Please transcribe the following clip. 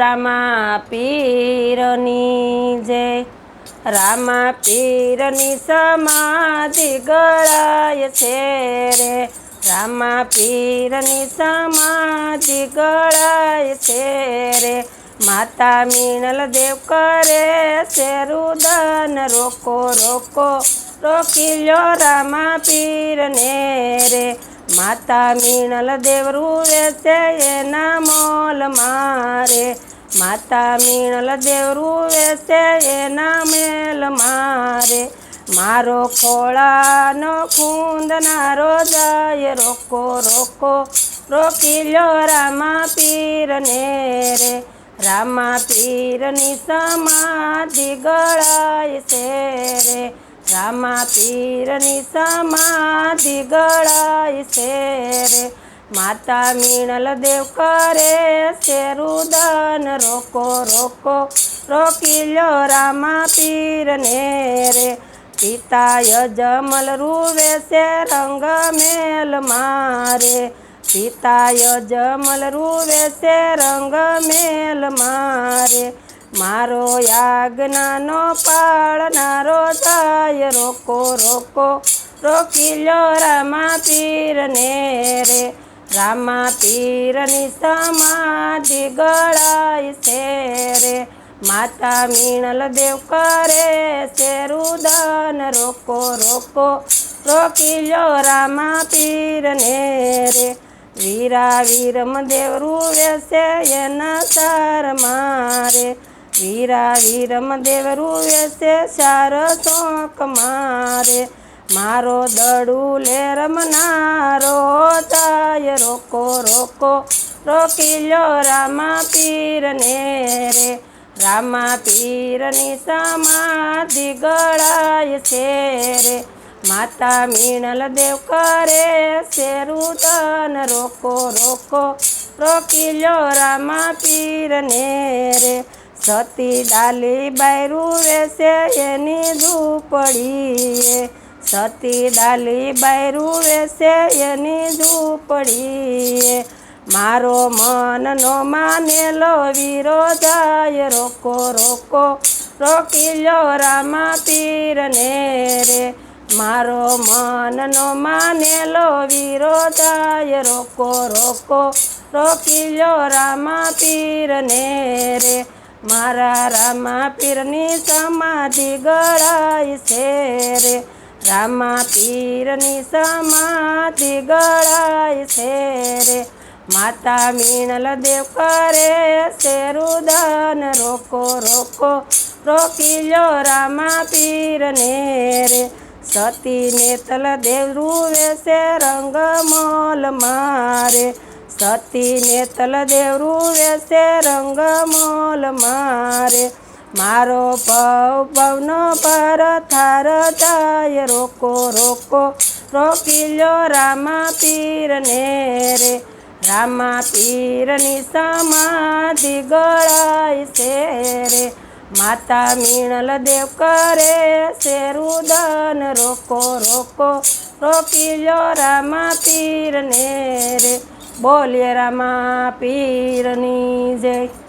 રામા પીરની જય રામા પીરની સમાધિ ગળાય છે રે. રામા પીરની સમાધિ ગળાય છે રે. માતા મીનલ દેવ કરે છે રુદન રોકો રોકો રોકી લ્યો રામા પીરને રે. માતા મીણલ દેવ રૂવે છે એના મોલ મારે. માતા મીણલ દેવ રૂવે છે એના મેલ મારે. મારો ખોળાનો ખૂંદનારો જાય, રોકો રોકો રોકી લ્યો રામા પીરને રે રામા પીરની સમાધિ ગળાય છે રે રામા પીરની સમાધિ ગળાય છે રે માતા મીણલ દેવ કરે શેરુદન રોકો રોકો, રોકી લ્યો રામા પીરને રે. પિતા યજમલ રૂવે છે રંગ મેલ મારે. પિતા યજમલ રૂવે છે રંગ મેલ મારે. મારો યાજ્ઞાનો પાળનારો જાય રોકો રોકો રોકી લો રામા પીરને રે. રામા પીરની સમાધિ ગળાય છે રે માતા મીણલ દેવ કરે છે રુદન. રોકો રોકો રોકી લો રામા પીરને રે વીરા વીરમ દેવ રૂવે છે એના સાર મારે. વીરા વીરમ દેવ રૂવે છે સાર શોક મારે. મારો દડું લે રમનારો જાય રોકો રોકો રોકી લો રામા પીરને રે. રામા પીરની સમાધિ ગળાય છે રે. માતા મીણલ દેવ કરે શેરું રુદન, રોકો રોકો રોકી લો રામા પીરને રે. સતી ડાલી બાયરું વેસે એની ઝૂંપડીએ. સતી ડાલી બાયરું વેસે એની ઝૂંપડી. મારો મનનો માનેલો વીરો જાય, રોકો રોકો રોકી લ્યો રામા પીરને રે. મારો મનનો માનેલો વીરો જાય, રોકો રોકો રોકી લ્યો રામા પીરને રે. મારા રામા પીરની સમાધિ ગળાય છે રે. રામા પીરની સમાધિ ગળાય છે રે. માતા મીણલ દેવ કરે છે રુદન. રોકો રોકો રોકી લો રામા પીરને રે. સતી નેતલ દેવ રૂવે છે રંગ મોલ મારે. સતી નેતલ દેવ રૂવે છે રંગ મોલ મારે. મારો પવ પવનો પર થાર જાય રોકો રોકો, રોકી લ્યો રામા પીરને રે. રામા પીરની સમાધિ ગળાય છે રે. માતા મીણલ દેવ કરે છે રુદન, રોકો રોકો, રોકી લ્યો રામા પીરને રે. બોલીએ રામા પીરની જય.